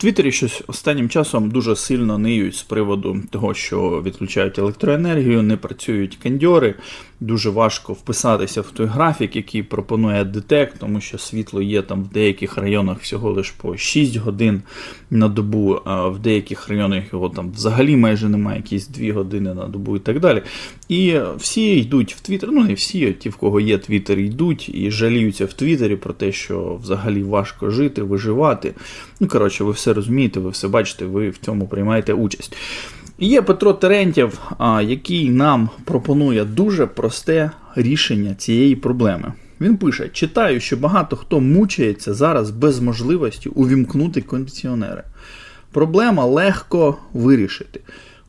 Твіттері щось останнім часом дуже сильно ниють з приводу того, що відключають електроенергію, не працюють кондьори. Дуже важко вписатися в той графік, який пропонує ДТЕК, тому що світло є там в деяких районах всього лише по 6 годин на добу, а в деяких районах його там взагалі майже немає, якісь 2 години на добу і так далі. І всі йдуть в Твіттер, ну не всі, ті, в кого є Твіттер, йдуть і жаліються в Твіттері про те, що взагалі важко жити, виживати. Ну, коротше, ви все розумієте, ви все бачите, ви в цьому приймаєте участь. Є Петро Терентєв, який нам пропонує дуже просте рішення цієї проблеми. Він пише: читаю, що багато хто мучається зараз без можливості увімкнути кондиціонери. Проблема легко вирішити.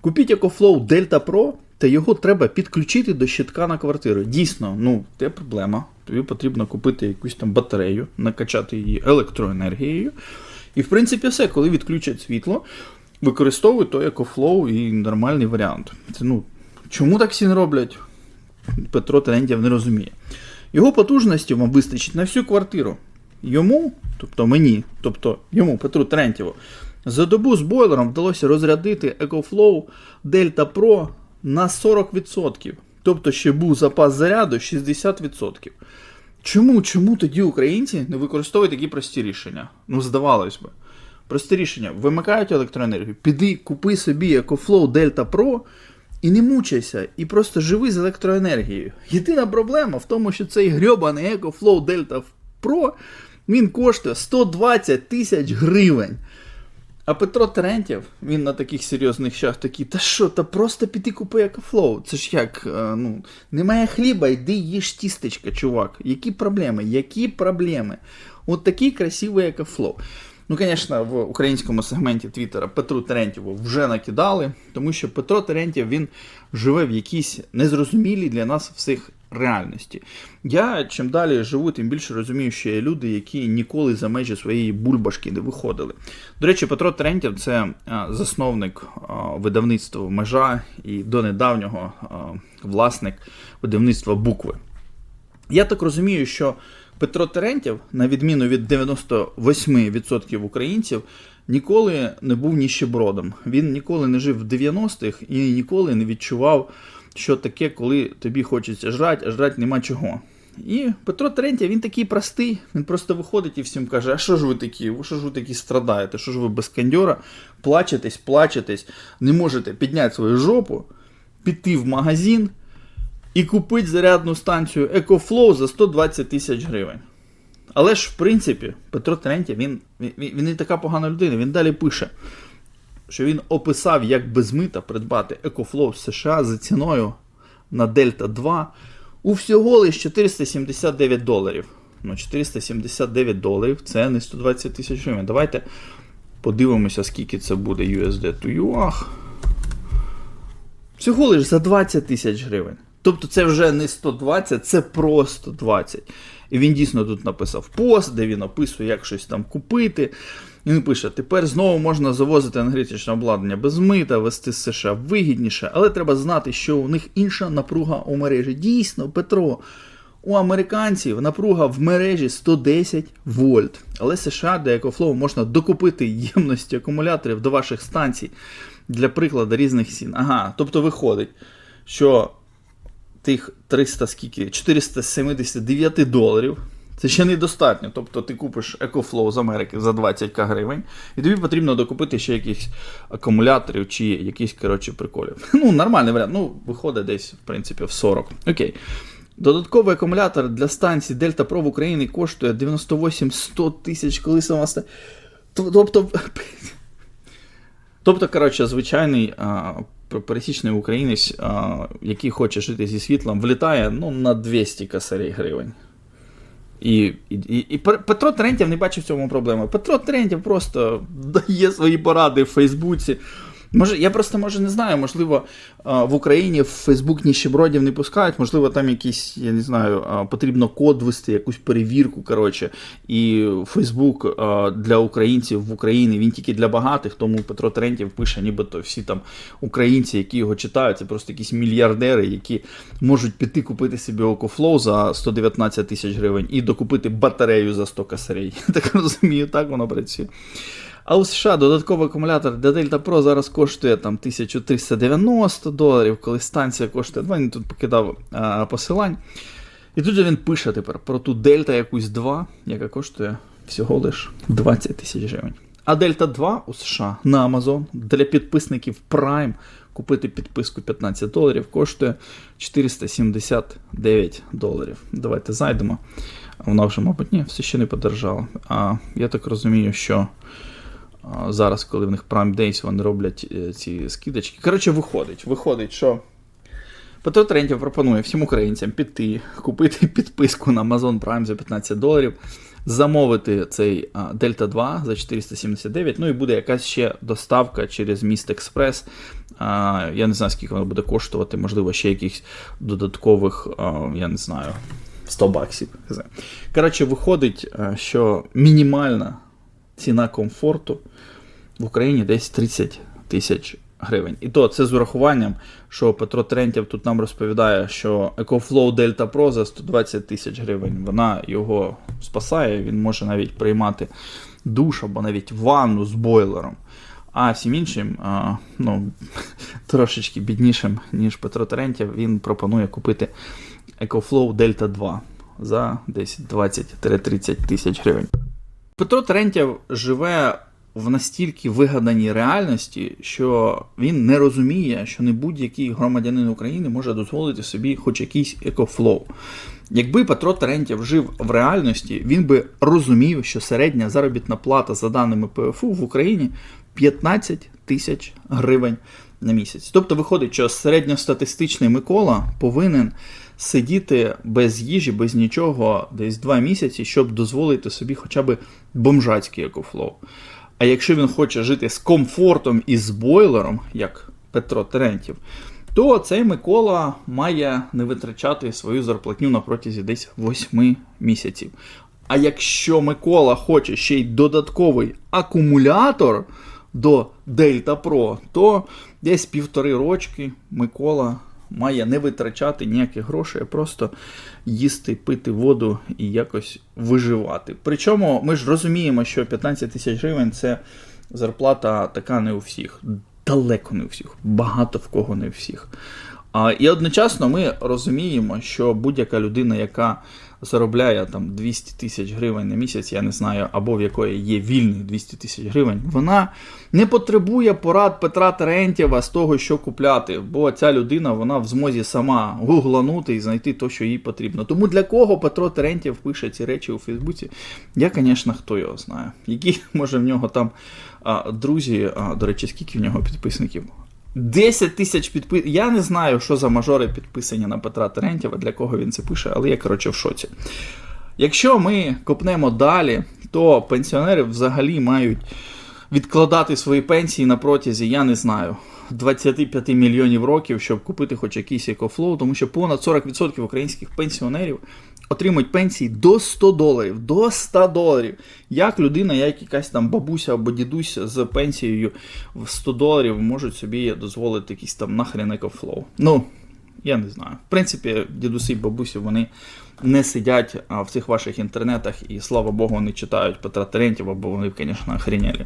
Купіть EcoFlow Delta Pro, та його треба підключити до щитка на квартиру. Дійсно, ну, це проблема. Тобі потрібно купити якусь там батарею, накачати її електроенергією. І, в принципі, все, коли відключать світло, використовуй то EcoFlow і нормальний варіант. Це, ну, чому так всі не роблять? Петро Терентєв не розуміє. Його потужності вам вистачить на всю квартиру. Йому, тобто мені, тобто йому, Петру Терентєву, за добу з бойлером вдалося розрядити EcoFlow Delta Pro на 40%. Тобто ще був запас заряду 60%. Чому, чому тоді українці не використовують такі прості рішення? Ну, здавалось би. Просте рішення: вимикають електроенергію, піди, купи собі EcoFlow Delta Pro і не мучайся, і просто живи з електроенергією. Єдина проблема в тому, що цей грьобаний EcoFlow Delta Pro він коштує 120 тисяч гривень. А Петро Терентєв, він на таких серйозних щах такий, та що, та просто піти купи екофлоу. Це ж як, е, ну, немає хліба, йди їж тістечка, чувак. Які проблеми? Які проблеми? От такий красивий екофлоу. Ну, звісно, в українському сегменті Твіттера Петру Терентьєву вже накидали, тому що Петро Терентьєв він живе в якійсь незрозумілій для нас всіх реальності. Я чим далі живу, тим більше розумію, що є люди, які ніколи за межі своєї бульбашки не виходили. До речі, Петро Терентьєв це засновник видавництва Межа і до недавнього власник видавництва букви. Я так розумію, що Петро Терентєв, на відміну від 98% українців, ніколи не був ніщебродом. Він ніколи не жив в 90-х і ніколи не відчував, що таке, коли тобі хочеться жрати, а жрати нема чого. І Петро Терентєв, він такий простий, він просто виходить і всім каже: А що ж ви такі? Що ж ви такі страдаєте? Що ж ви без кондьора? Плачетесь, плачетесь, не можете підняти свою жопу, піти в магазин і купити зарядну станцію EcoFlow за 120 тисяч гривень. Але ж, в принципі, Петро Терентєв, він, він, він не така погана людина. Він далі пише, що він описав, як без мита придбати EcoFlow з США за ціною на Delta 2 у всього лиш 479 доларів. Ну, 479 доларів це не 120 тисяч гривень. Давайте подивимося, скільки це буде USD to UAH. Всього лиш за 20 тисяч гривень. Тобто це вже не 120, це просто 20. І він дійсно тут написав пост, де він описує, як щось там купити. Він пише: тепер знову можна завозити енергетичне обладнання без мита, вести з США вигідніше, але треба знати, що у них інша напруга у мережі. Дійсно, Петро. У американців напруга в мережі 110 вольт. Але США для EcoFlow можна докупити ємності акумуляторів до ваших станцій для прикладу різних цін. Ага, тобто виходить, що тих 300 скільки, 479 доларів. Це ще недостатньо. Тобто ти купиш EcoFlow з Америки за 20к гривень, і тобі потрібно докупити ще якихось акумуляторів чи якісь коротше, приколів. Ну, нормальний варіант. Ну, виходить десь, в принципі, в 40. Окей. Додатковий акумулятор для станції Delta Pro в Україні коштує 98-100 тисяч, коли сама ста... Тобто, тобто, коротше, звичайний пересічний українець, який хоче жити зі світлом, влітає ну, на 200 косарей гривень. І і, і Петро Терентєв не бачив в цьому проблеми. Петро Терентєв просто дає свої поради в Фейсбуці. Може, я просто може не знаю, можливо, в Україні в Фейсбук ніщебродів не пускають, можливо, там якийсь, я не знаю, потрібно код ввести, якусь перевірку. коротше. І Фейсбук для українців в Україні він тільки для багатих, тому Петро Трентів пише, нібито всі там українці, які його читають, це просто якісь мільярдери, які можуть піти купити собі OcoFlow за 119 тисяч гривень і докупити батарею за 100 косарей. Я так розумію, так воно працює. А у США додатковий акумулятор для Delta Pro зараз коштує там 1390 доларів, коли станція коштує. Він тут покидав а, посилань. І тут же він пише тепер про ту Дельта якусь 2, яка коштує всього лиш 20 тисяч гривень. А Дельта 2 у США на Amazon для підписників Prime купити підписку 15 доларів коштує 479 доларів. Давайте зайдемо. Вона вже, мабуть, ні, все ще не подорожала. А я так розумію, що зараз, коли в них Prime Days, вони роблять е, ці скидочки. Коротше, виходить, виходить, що Петро Трентів пропонує всім українцям піти, купити підписку на Amazon Prime за 15 доларів, замовити цей Delta 2 за 479, ну і буде якась ще доставка через Міст Експрес. Я не знаю, скільки воно буде коштувати, можливо, ще якихось додаткових, я не знаю, 100 баксів. Коротше, виходить, що мінімальна ціна комфорту в Україні десь 30 тисяч гривень. І то це з урахуванням, що Петро Трентєв тут нам розповідає, що EcoFlow Delta Pro за 120 тисяч гривень. Вона його спасає, він може навіть приймати душ або навіть ванну з бойлером. А всім іншим, ну, трошечки біднішим, ніж Петро Терентєв, він пропонує купити EcoFlow Delta 2 за десь 20-30 тисяч гривень. Петро Терентєв живе в настільки вигаданій реальності, що він не розуміє, що не будь-який громадянин України може дозволити собі хоч якийсь екофлоу. Якби Петро Терентєв жив в реальності, він би розумів, що середня заробітна плата за даними ПФУ в Україні 15 тисяч гривень на місяць. Тобто виходить, що середньостатистичний Микола повинен сидіти без їжі, без нічого десь два місяці, щоб дозволити собі хоча б бомжацький екофлоу. А якщо він хоче жити з комфортом і з бойлером, як Петро Терентів, то цей Микола має не витрачати свою зарплатню на протязі десь 8 місяців. А якщо Микола хоче ще й додатковий акумулятор до Delta Pro, то десь півтори рочки Микола має не витрачати ніяких грошей, а просто їсти, пити воду і якось виживати. Причому ми ж розуміємо, що 15 тисяч гривень це зарплата така не у всіх. Далеко не у всіх, багато в кого не у всіх. І одночасно ми розуміємо, що будь-яка людина, яка заробляє там 200 тисяч гривень на місяць, я не знаю, або в якої є вільних 200 тисяч гривень, вона не потребує порад Петра Терентєва з того, що купляти, бо ця людина вона в змозі сама гугланути і знайти те, що їй потрібно. Тому для кого Петро Терентєв пише ці речі у Фейсбуці, я, звісно, хто його знає. Які, може, в нього там а, друзі, а, до речі, скільки в нього підписників? 10 тисяч підписників. Я не знаю, що за мажори підписані на Петра Терентєва, для кого він це пише, але я, коротше, в шоці. Якщо ми копнемо далі, то пенсіонери взагалі мають відкладати свої пенсії на протязі, я не знаю, 25 мільйонів років, щоб купити хоч якийсь екофлоу, тому що понад 40% українських пенсіонерів отримують пенсії до 100 доларів. До 100 доларів. Як людина, як якась там бабуся або дідусь з пенсією в 100 доларів можуть собі дозволити якийсь там нахрен екофлоу. Ну, я не знаю. В принципі, дідусі і бабусі вони не сидять в цих ваших інтернетах і, слава Богу, не читають Петра Терентєва, бо вони, звісно, охренєлі.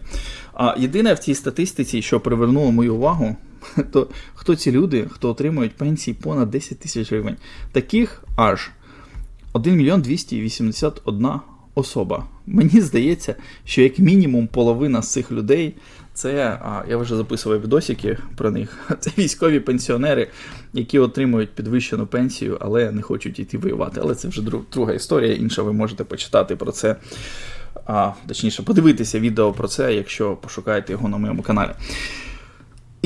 А єдине в цій статистиці, що привернуло мою увагу, то хто ці люди, хто отримують пенсії понад 10 тисяч гривень. Таких аж 1 мільйон 281 особа. Мені здається, що як мінімум половина з цих людей це, я вже записував відосики про них. Це військові пенсіонери, які отримують підвищену пенсію, але не хочуть йти воювати. Але це вже друга історія. Інша ви можете почитати про це. А, Точніше, подивитися відео про це, якщо пошукаєте його на моєму каналі.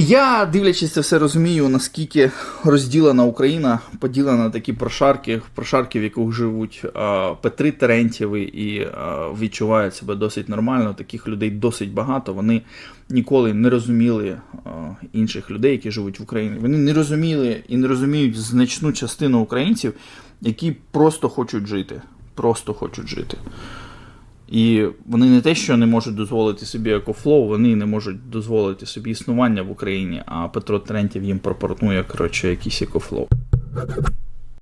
Я, дивлячись це все, розумію, наскільки розділена Україна, поділена на такі прошарки, прошарки, в яких живуть а, Петри Терентєви і а, відчувають себе досить нормально. Таких людей досить багато. Вони ніколи не розуміли а, інших людей, які живуть в Україні. Вони не розуміли і не розуміють значну частину українців, які просто хочуть жити. Просто хочуть жити. І вони не те, що не можуть дозволити собі екофлоу, вони не можуть дозволити собі існування в Україні, а Петро Трентів їм пропонує, коротше, якийсь екофлоу.